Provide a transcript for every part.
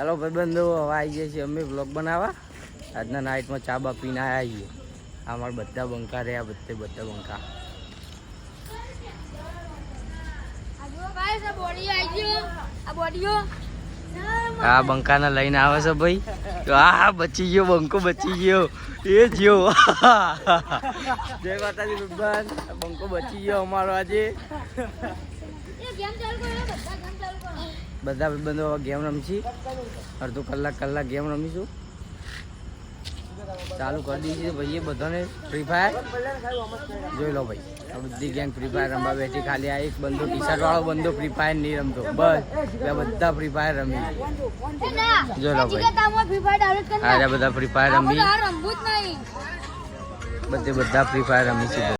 Hello ભાઈબંધો, હવે આવી ગયા છીએ અમે બ્લોગ બનાવવા. આજના નાઇટમાં ચા બા પીને આવ્યા છીએ. અમારા બધા બંકા રહ્યા, બધે બધા બંકા. આ બંકાને લઈને આવે છે ભાઈ. તો આ બચી ગયો, બંકો બચી ગયો. એ જ્યો જય માતાજી ભગવાન. બંકો બચી ગયો અમારો આજે. બધા ભાઈબંધો બંધો ગેમ રમશી. અડધો કલાક કલાક ગેમ રમીશું. ચાલુ કરી દીધી ભાઈએ બધાને ફ્રી ફાયર જોઈ લો ભાઈ બધી ગેમ ફ્રી ફાયર રમવા બેઠી ખાલી આ એક બંધો ટી શર્ટ વાળો બંધો ફ્રી ફાયર નહીં રમતો. બસ, એટલે બધા ફ્રી ફાયર રમી. જોઈ લો ભાઈ. આ બધા ફ્રી ફાયર રમી. બધે બધા ફ્રી ફાયર રમી છે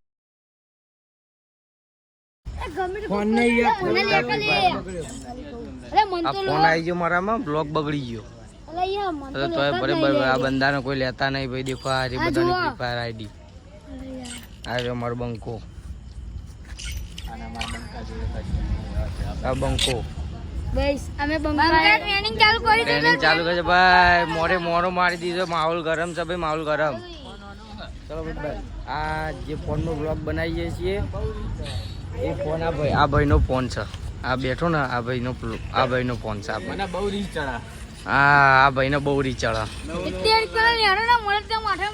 આ ફોન આવી ગયો મારામાં બ્લોક બગડી ગયો. તો તોય બરાબર આ બંદાને કોઈ લેતા નહીં ભાઈ દેખો આ રહી બધાની ફ્રી ફાયર આઈડી આ મારો બંકો. આ બંકો. અમે ટ્રેનિંગ ચાલુ કરી ટ્રેનિંગ ચાલુ કરે ભાઈ મોરે મોરો મારી દીધો માહોલ ગરમ છે ભાઈ માહોલ ગરમ. ચલો ભાઈ આ જે ફોનનો બ્લોગ બનાવીએ છીએ એ ફોન આ ભાઈ આ ભાઈનો ફોન છે. આ બેઠો ને આ ભાઈનો આ ભાઈનો ફોન છે આ ભાઈ. બહુ રીચ ચડા હા આ ભાઈને બહુ તે માથે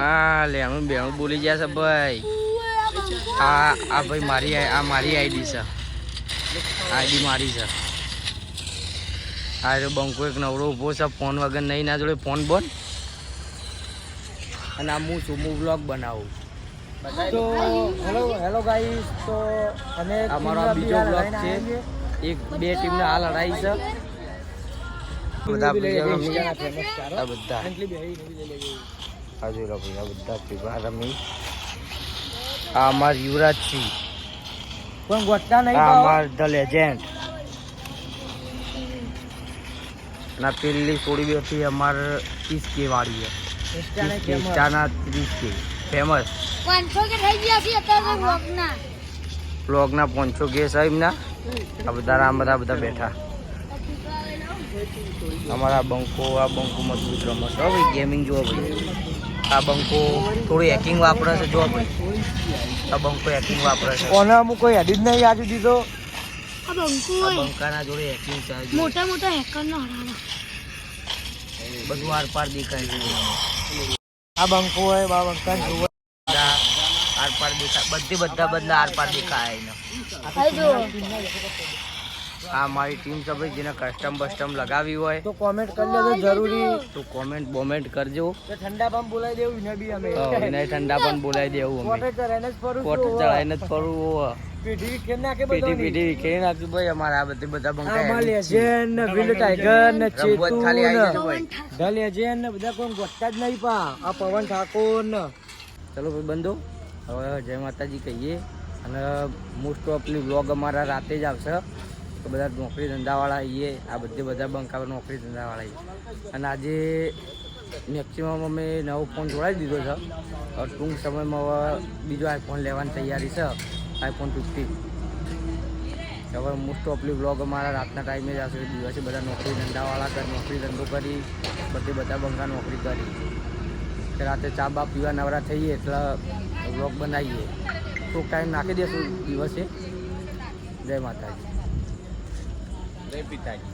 હા લેણું બેણું બોલી ગયા છે ભાઈ. આ આ ભાઈ મારી આ આ મારી આઈડી છે. આઈડી મારી છે. આ રહ્યો બંકો એક નવરો ઊભો છે ફોન વગર નહીં ના જોડે ફોન બોન અને આ હું છું હું બ્લોગ બનાવું. તો હેલો હેલો ગાઈસ તો અમે અમારો બીજો બ્લોગ છે. એક બે ટીમને આ લડાઈ છે. બધા બધા. બધા. જોઈ ભાઈ બધા પીવા રમી. આ અમાર યુવરાજ સિંહ પણ ગોટતા નહીં આ અમાર ધ લેજેન્ડ ના પેલી થોડી બેઠી અમાર ત્રીસ કે વાળી છે. ત્રીસ કે. ફેમસ પાંચસો કે થઈ ગયા છે અત્યારે વ્લોગના બ્લોગના પાંચસો કે છે આ બધા આમ બધા બધા બેઠા. અમારા બંકો આ બંકો મજબૂત રમત ભાઈ ગેમિંગ જુઓ ભાઈ. આ બંકો થોડું હેકિંગ વાપરે છે જુઓ ભાઈ. આ બંકો હેકિંગ વાપરે છે. કોને અમુક કોઈ એડિટ નહીં આજુ દીધો? આ બંકુ બંકાના જોડે હેકિંગ છે મોટા મોટા હેકર હરાવા. બધું આર પાર દેખાય છે. આ બંકુ હોય બા બંકા જુઓ બધા આર પાર દેખાય. બધી બધા બધા આર પાર દેખાય જો આ મારી ટીમ છે ભાઈ જેને કસ્ટમ બસ્ટમ લગાવી હોય. તો કોમેન્ટ કરી લેજો જરૂરી. તો કોમેન્ટ બોમેન્ટ કરજો. તો ઠંડા પણ બોલાવી દેવું ને બી અમે. તો વિનય ઠંડા પણ બોલાવી દેવું કોટે અમે ચરાઈને જ ફરું કોટ ચડાઈને જ ફરું ઓ પીઠી કેમ નાખે બધાની? પીટી વિખેરી નાખ્યું ભાઈ અમારે આ બધી બધા બંકા એવી જ ને વિલ ટાઈગર ને ચેતુ ખાલી આવી ને જજો ભાઈ. ધ લેજેન્ડ ને બધા કોઈ ગોટતા જ નહીં પા. આ પવન ઠાકોર ને. ચલો ભાઈ બંધો. હવે જય માતાજી કહીએ. અને મોસ્ટ ઓફલી વ્લોગ અમારા રાતે જ આવશે. તો બધા નોકરી ધંધાવાળા એ આ બધે બધા બંકાવર નોકરી ધંધાવાળા એ અને આજે મેક્સિમમ અમે નવો ફોન જોડાવી દીધો છે. હવે ટૂંક સમયમાં હવે બીજો આઈફોન લેવાની તૈયારી છે આઈફોન ફિફ્ટી હવે મોસ્ટ ઓફલી વ્લોગ અમારા રાતના ટાઈમે જ આવશે, દિવસે બધા નોકરી ધંધાવાળા કરી નોકરી ધંધો કરી, બધે બધા બંકા નોકરી કરી. રાતે ચા બા પીવા નવરા થઈએ એટલે વ્લોગ બનાવીએ. થોડુંક ટાઈમ નાખી દેશું દિવસે. જય માતાજી. જય પિતાજી